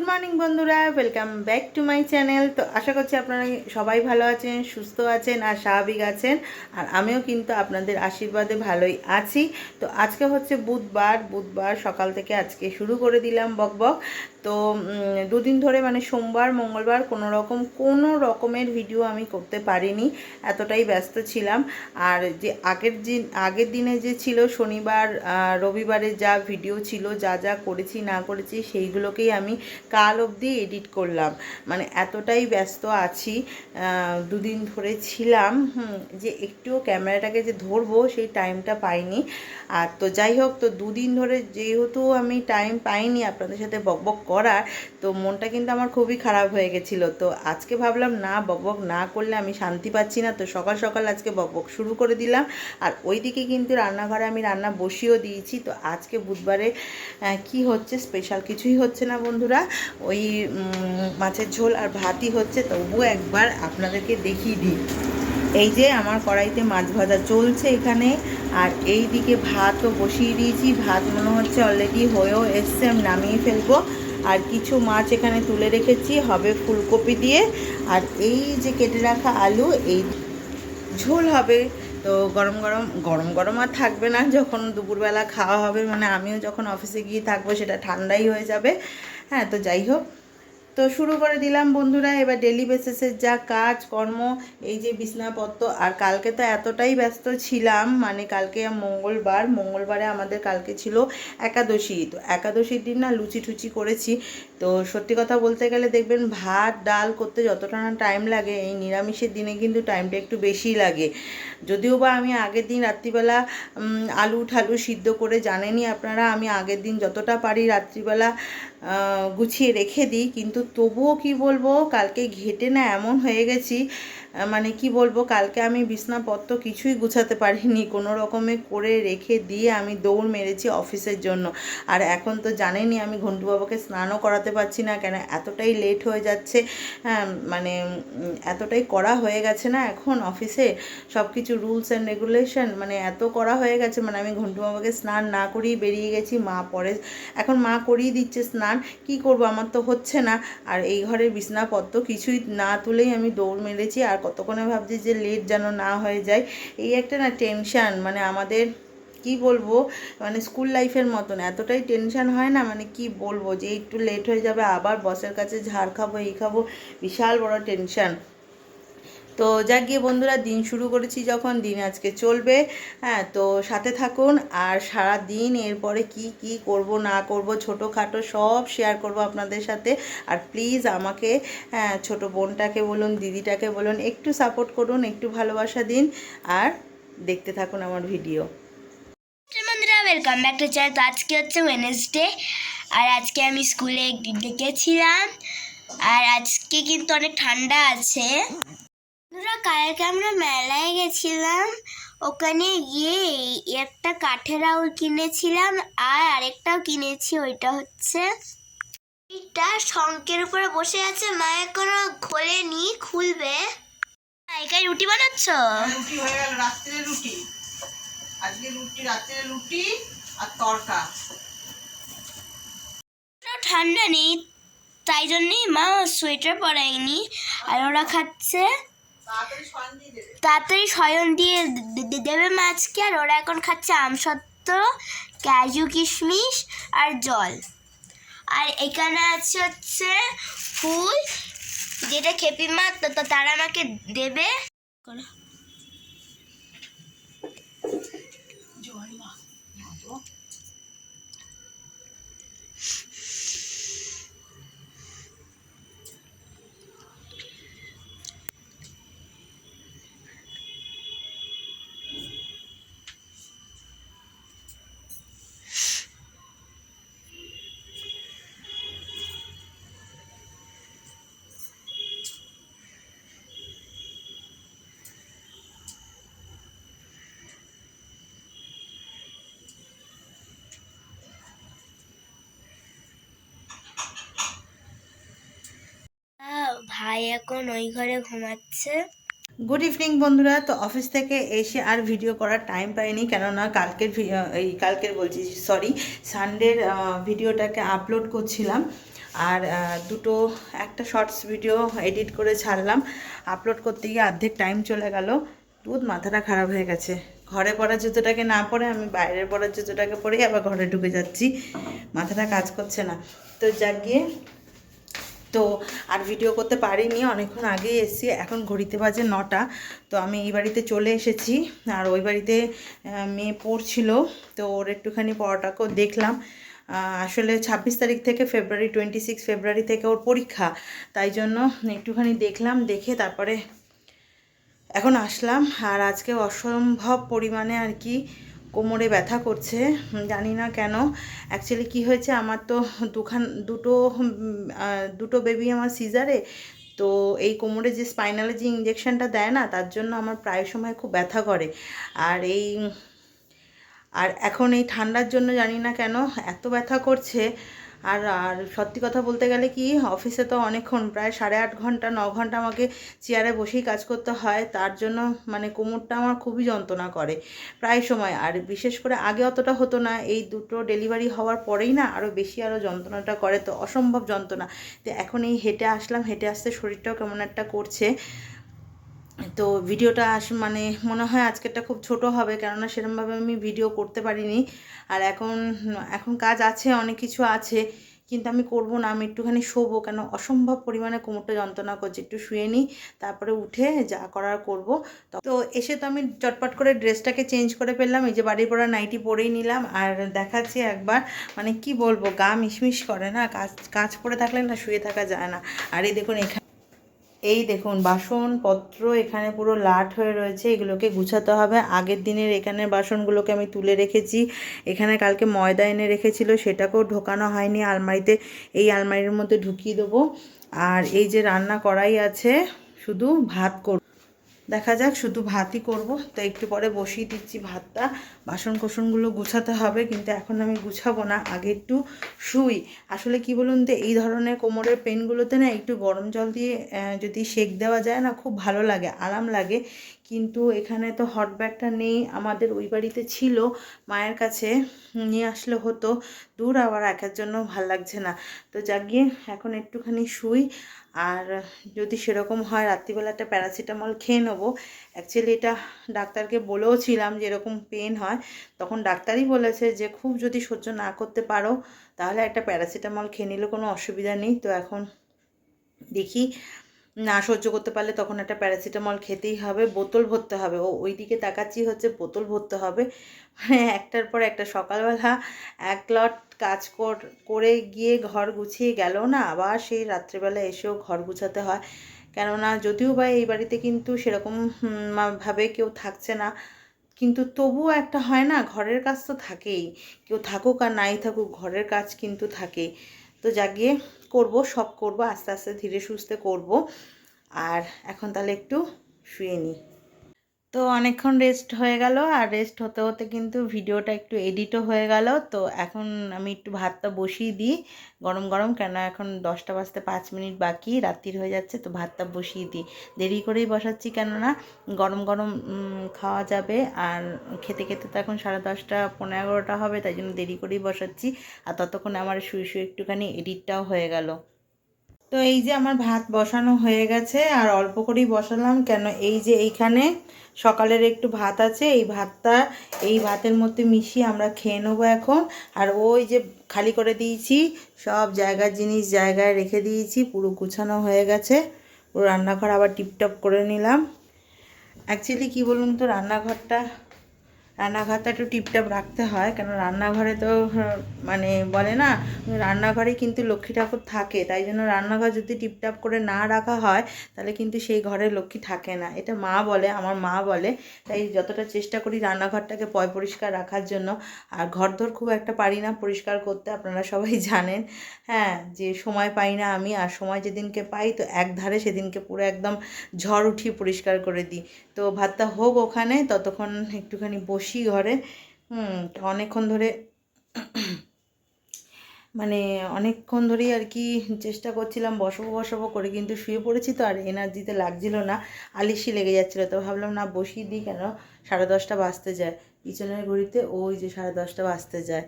Good morning বন্ধুরা। Welcome back to my channel তো আশা করছি আপনারা সবাই ভালো আছেন, সুস্থ আছেন আর স্বাভাবিক আছেন। আর আমিও কিন্তু আপনাদের আশীর্বাদে ভালোই আছি। তো আজকে হচ্ছে বুধবার। বুধবার সকাল থেকে আজকে শুরু করে দিলাম বক বক। তো দুদিন ধরে মানে সোমবার, মঙ্গলবার কোনো রকম, কোনো রকমের ভিডিও আমি করতে পারিনি, এতটাই ব্যস্ত ছিলাম। আর যে আগের দিন আগের দিনে যে ছিল শনিবার রবিবারে যা ভিডিও ছিল, যা যা করেছি, না করেছি, সেইগুলোকেই আমি কাল অবধি এডিট করলাম। মানে এতটাই ব্যস্ত আছি দুদিন ধরে ছিলাম যে একটুও ক্যামেরাটাকে যে ধরবো, সেই টাইমটা পাইনি। আর তো যাই হোক, তো দুদিন ধরে যেহেতু আমি টাইম পাইনি আপনাদের সাথে বকবক করার, তো মনটা কিন্তু আমার খুবই খারাপ হয়ে গেছিল। তো আজকে ভাবলাম, না, বকবক না করলে আমি শান্তি পাচ্ছি না। তো সকাল সকাল আজকে বকবক শুরু করে দিলাম। আর ওইদিকে কিন্তু রান্নাঘরে আমি রান্না বসিয়েও দিয়েছি। তো আজকে বুধবারে কি হচ্ছে? স্পেশাল কিছুই হচ্ছে না বন্ধুরা। ওই মাছের ঝোল আর ভাতই হচ্ছে। তবুও একবার আপনাদেরকে দেখিয়ে দিই। এই যে আমার কড়াইতে মাছ ভাজা চলছে এখানে। আর এই দিকে ভাতও বসিয়ে দিয়েছি। ভাত মনে হচ্ছে অলরেডি হয়েও এসছে, আমি নামিয়ে ফেলব। আর কিছু মাছ এখানে তুলে রেখেছি, হবে ফুলকপি দিয়ে। আর এই যে কেটে রাখা আলু, এই ঝোল হবে। তো গরম গরম গরম গরম আর থাকবে না যখন দুপুরবেলা খাওয়া হবে। মানে আমিও যখন অফিসে গিয়ে থাকব, সেটা ঠান্ডাই হয়ে যাবে। হ্যাঁ তো যাই হোক। তো শুরু করে দিলাম বন্ধুরা, এবার ডেলি বেসিসের যা কাজ, কর্ম, এই যে বিছনাপত্র, আর কালকে তো এতটাই ব্যস্ত ছিলাম মানে কালকে মঙ্গলবার, মঙ্গলবারে আমাদের কালকে ছিল একাদশী, তো একাদশীর দিন না লুচি টুচি করেছি। তো সত্যি কথা বলতে গেলে দেখবেন ভাত, ডাল করতে যতটা না টাইম লাগে, এই নিরামিষের দিনে কিন্তু টাইমটা একটু বেশি লাগে। যদিও বা আমি আগের দিন রাত্রিবেলা আলু ঠালু সিদ্ধ করে জানেনি আপনারা, আমি আগের দিন যতটা পারি রাত্রিবেলা গুছিয়ে রেখে দিই, কিন্তু তবুও কি বলব, কালকে ঘেটে না এমন হয়ে গেছি মানে কি বলব কালকে আমি বিছনাপত্র কিছুই গুছাতে পারিনি। কোনো রকমে করে রেখে দিয়ে আমি দৌড় মেরেছি অফিসের জন্য। আর এখন তো জানেনই আমি ঘন্টু বাবাকে স্নানও করাতে পারছি না কেন এতটাই লেট হয়ে যাচ্ছে হ্যাঁ, মানে এতটাই করা হয়ে গেছে না এখন অফিসে। সব কিছু রুলস অ্যান্ড রেগুলেশন মানে এত করা হয়ে গেছে মানে আমি ঘন্টু বাবাকে স্নান না করেই বেরিয়ে গেছি মা পরে এখন মা করিয়ে দিচ্ছে স্নান কি করব আমার তো হচ্ছে না। আর এই ঘরের বিছনাপত্র কিছুই না তুলেই আমি দৌড় মেরেছি আর কতক্ষণে ভাবছি যে লেট যেন না হয়ে যায়, এই একটা না টেনশান মানে আমাদের কি বলব মানে স্কুল লাইফের মতন, এতটাই টেনশান হয় না মানে কি বলব যে একটু লেট হয়ে যাবে, আবার বসের কাছে ঝাড় খাব, এই খাব, বিশাল বড় টেনশন তো যা গিয়ে বন্ধুরা, দিন শুরু করেছি যখন, দিন আজকে চলবে। হ্যাঁ তো সাথে থাকুন, আর সারা দিন এরপরে কি কি করব, না করব, ছোটোখাটো সব শেয়ার করব আপনাদের সাথে। আর প্লিজ আমাকে হ্যাঁ ছোটো বোনটাকে বলুন, দিদিটাকে বলুন, একটু সাপোর্ট করুন, একটু ভালোবাসা দিন। আর দেখতে থাকুন আমার ভিডিও বন্ধুরা ওয়েলকাম ব্যাক টু চ্যানেল তো আজকে হচ্ছে ওয়েনেসডে আর আজকে আমি স্কুলে ডেকেছিলাম আর আজকে কিন্তু অনেক ঠান্ডা আছে। বন্ধুরা কালকে আমরা মেলায় গেছিলাম। ওখানে গিয়ে একটা কাঠের আউল কিনেছিলাম আর আরেকটাও কিনেছি ওইটা হচ্ছে এটা শঙ্কের উপরে বসে আছে মা এখনও খোলেনি খুলবে। এখানে রুটি বানাচ্ছ? রুটি হয়ে গেল রাত্রে রুটি। আজকে রুটি রাত্রে রুটি আর তরকা। ঠান্ডা নেই তাই জন্যই মা সোয়েটার পরায়নি। আর ওরা খাচ্ছে তাড়াতাড়ি সন দিয়ে দেবে শয়ন দিয়ে দেবে মাছকে আর ওরা এখন খাচ্ছে আমসত্ত্ব ক্যাজু কিশমিশ আর জল। আর এখানে আছে হচ্ছে ফুল যেটা খেপি মা তারা আমাকে দেবে। ভাই এখন ওই ঘরে ঘুমাচ্ছে। গুড ইভিনিং বন্ধুরা, তো অফিস থেকে এসে আর ভিডিও করার টাইম পাইনি, কেননা কালকের এই কালকের বলছি সরি সানডের ভিডিওটাকে আপলোড করছিলাম। আর দুটো, একটা শর্টস ভিডিও এডিট করে ছাড়লাম। আপলোড করতে গিয়ে অর্ধেক টাইম চলে গেল। দুধ মাথাটা খারাপ হয়ে গেছে। ঘরে পড়া জুতোটাকে না পরে আমি বাইরের পড়ার জুতোটাকে পরেই আবার ঘরে ঢুকে যাচ্ছি। মাথাটা কাজ করছে না। তো যাক গিয়ে তো আর ভিডিও করতে পারিনি। অনেকক্ষণ আগেই এসেছি, এখন ঘড়িতে বাজে নটা। তো আমি এই বাড়িতে চলে এসেছি। আর ওই বাড়িতে মেয়ে পড়ছিল। তো ওর একটুখানি পড়াটাকেও দেখলাম। আসলে ছাব্বিশ তারিখ থেকে ফেব্রুয়ারি টোয়েন্টি সিক্স ফেব্রুয়ারি থেকে ওর পরীক্ষা। তাই জন্য একটুখানি দেখলাম, দেখে তারপরে এখন আসলাম। আর আজকে অসম্ভব পরিমাণে আর কি কোমরে ব্যথা করছে জানি না কেন। অ্যাকচুয়ালি কি হয়েছে, আমার তো দুখান, দুটো দুটো বেবি আমার সিজারে তো এই কোমরে যে স্পাইনালে যে ইঞ্জেকশনটা দেয় না, তার জন্য আমার প্রায় সময় খুব ব্যথা করে। আর এই, আর এখন এই ঠান্ডার জন্য জানি না কেন, এত ব্যথা করছে। আর আর সত্যি কথা বলতে গেলে কি, অফিসে তো অনেকক্ষণ, প্রায় সাড়ে আট ঘণ্টা, ন ঘণ্টা আমাকে চেয়ারে বসেই কাজ করতে হয়। তার জন্য মানে কোমরটা আমার খুবই যন্ত্রণা করে প্রায় সময়। আর বিশেষ করে আগে অতটা হতো না, এই দুটো ডেলিভারি হওয়ার পরেই না আরও বেশি আরও যন্ত্রণাটা করে। তো অসম্ভব যন্ত্রণা। তো এখন এই হেঁটে আসলাম, হেঁটে আসতে শরীরটাও কেমন একটা করছে। তো ভিডিওটা আস মানে মনে হয় আজকেরটা খুব ছোট হবে, কেননা সেরকমভাবে আমি ভিডিও করতে পারিনি। আর এখন এখন কাজ আছে, অনেক কিছু আছে, কিন্তু আমি করব না, আমি একটুখানি শোবো, কেন অসম্ভব পরিমাণে কোমরটা যন্ত্রণা করছে, একটু শুয়ে নিই, তারপরে উঠে যা করার করব। তো এসে তো আমি চটপট করে ড্রেসটাকে চেঞ্জ করে ফেললাম, এই যে বাড়ির পড়া নাইটি পরেই নিলাম, আর দেখাচ্ছি একবার মানে কি বলব, গা মিশমিশ করে না, কাজ কাজ পরে থাকলে না শুয়ে থাকা যায় না। আর এই দেখুন এখানে এই দেখুন, বাসনপত্র এখানে পুরো লাট হয়ে রয়েছে, এগুলোকে গুছাতে হবে। আগের দিনের এখানে বাসনগুলোকে আমি তুলে রেখেছি। এখানে কালকে ময়দা এনে রেখেছিল, সেটাকেও ঢোকানো হয়নি। আলমারিতে, এই আলমারির মধ্যে ঢুকিয়ে দেবো। আর এই যে রান্না করাই আছে, শুধু ভাত করব। দেখা যাক, শুধু ভাতই করব। তো একটু পরে বসিয়ে দিচ্ছি ভাতটা। বাসন কোসনগুলো গুছাতে হবে, কিন্তু এখন আমি গুছাবো না, আগে একটু শুই। আসলে কি বলুন তো, এই ধরনের কোমরের পেনগুলোতে না একটু গরম জল দিয়ে যদি সেক দেওয়া যায় না, খুব ভালো লাগে, আরাম লাগে। কিন্তু এখানে তো হট ব্যাগটা নেই, আমাদের ওই বাড়িতে ছিল, মায়ের কাছে নিয়ে আসলে হতো। দূর আবার একার জন্য ভালো লাগছে না। তো যাক গিয়ে এখন একটুখানি শুই, আর যদি সেরকম হয় রাত্রিবেলা একটা প্যারাসিটামল খেয়ে নেব। অ্যাকচুয়ালি এটা ডাক্তারকে বলেও ছিলাম যে এরকম পেন হয়। তখন ডাক্তারই বলেছে যে খুব যদি সহ্য না করতে পারো, তাহলে একটা প্যারাসিটামল খেয়ে নিলে কোনো অসুবিধা নেই। তো এখন দেখি না সহ্য করতে পারলে তখন একটা প্যারাসিটামল খেতেই হবে, বোতল ভরতে হবে। ও ওই দিকে তাকাচ্ছি হচ্ছে বোতল ভরতে হবে। মানে একটার পর একটা সকালবেলা এক লট কাজ কর- গিয়ে ঘর গুছিয়ে গেল না, আবার সেই রাত্রেবেলা এসেও ঘর গুছাতে হয়। কেননা যদিও বা এই বাড়িতে কিন্তু সেরকম ভাবে কেউ থাকছে না, কিন্তু তবুও একটা হয় না, ঘরের কাজ তো থাকেই। কেউ থাকুক আর নাই থাকুক, ঘরের কাজ কিন্তু থাকেই তো জাগিয়ে করব, সব করব, আস্তে আস্তে ধীরে সুস্থে করব। আর এখন তাহলে একটু শুয়ে নিই। তো অনেকক্ষণ রেস্ট হয়ে গেল, আর রেস্ট হতে হতে কিন্তু ভিডিওটা একটু এডিটও হয়ে গেল। তো এখন আমি একটু ভাতটা বসিয়ে দিই। গরম গরম, কেন এখন দশটা বাজতে পাঁচ মিনিট বাকি, রাত্রির হয়ে যাচ্ছে, তো ভাতটা বসিয়ে দিই। দেরি করেই বসাচ্ছি কেননা গরম গরম খাওয়া যাবে। আর খেতে খেতে তো এখন সাড়ে দশটা পনেরো এগারোটা হবে, তাই জন্য দেরি করেই বসাচ্ছি। আর ততক্ষণ আমার শুয়ে শুয়ে একটুখানি এডিটটাও হয়ে গেল। তো এই যে আমার ভাত বসানো হয়ে গেছে, আর অল্প করেই বসালাম। কেন এই যে এইখানে সকালের একটু ভাত আছে, এই ভাতটা এই ভাতের মধ্যে মিশিয়ে আমরা খেয়ে নেব এখন। আর ওই যে খালি করে দিয়েছি, সব জায়গার জিনিস জায়গায় রেখে দিয়েছি, পুরো গুছানো হয়ে গেছে। পুরো রান্নাঘর আবার টিপটপ করে নিলাম। অ্যাকচুয়ালি কি বলুন তো, রান্নাঘরটা রান্নাঘরটা একটু টিপটাপ রাখতে হয় কেন রান্নাঘরে তো হ্যাঁ, মানে বলে না রান্নাঘরে কিন্তু লক্ষ্মী ঠাকুর থাকে তাই জন্য রান্নাঘর যদি টিপটাপ করে না রাখা হয় তাহলে কিন্তু সেই ঘরে লক্ষ্মী থাকে না। এটা মা বলে আমার মা বলে তাই যতটা চেষ্টা করি রান্নাঘরটাকে পয় পরিষ্কার রাখার জন্য। আর ঘরদোর খুব একটা পারি না পরিষ্কার করতে আপনারা সবাই জানেন। হ্যাঁ যে সময় পাই না আমি আর সময় যেদিনকে পাই তো এক ধারে সেদিনকে পুরো একদম ঝড় উঠিয়ে পরিষ্কার করে দিই। তো ভাতটা হোক ওখানে ততক্ষণ একটুখানি বসি। ঘরে, হুম, অনেকক্ষণ ধরে মানে অনেকক্ষণ ধরেই আর কি চেষ্টা করছিলাম বসবো বসবো করে, কিন্তু শুয়ে পড়েছি তো আর এনার্জিতে লাগছিল না, আলিশি লেগে যাচ্ছিল, তো ভাবলাম না বসিয়ে দিই কেন, সাড়ে দশটা বাজতে যায়, পিছনের ঘড়িতে ওই যে সাড়ে দশটা বাজতে যায়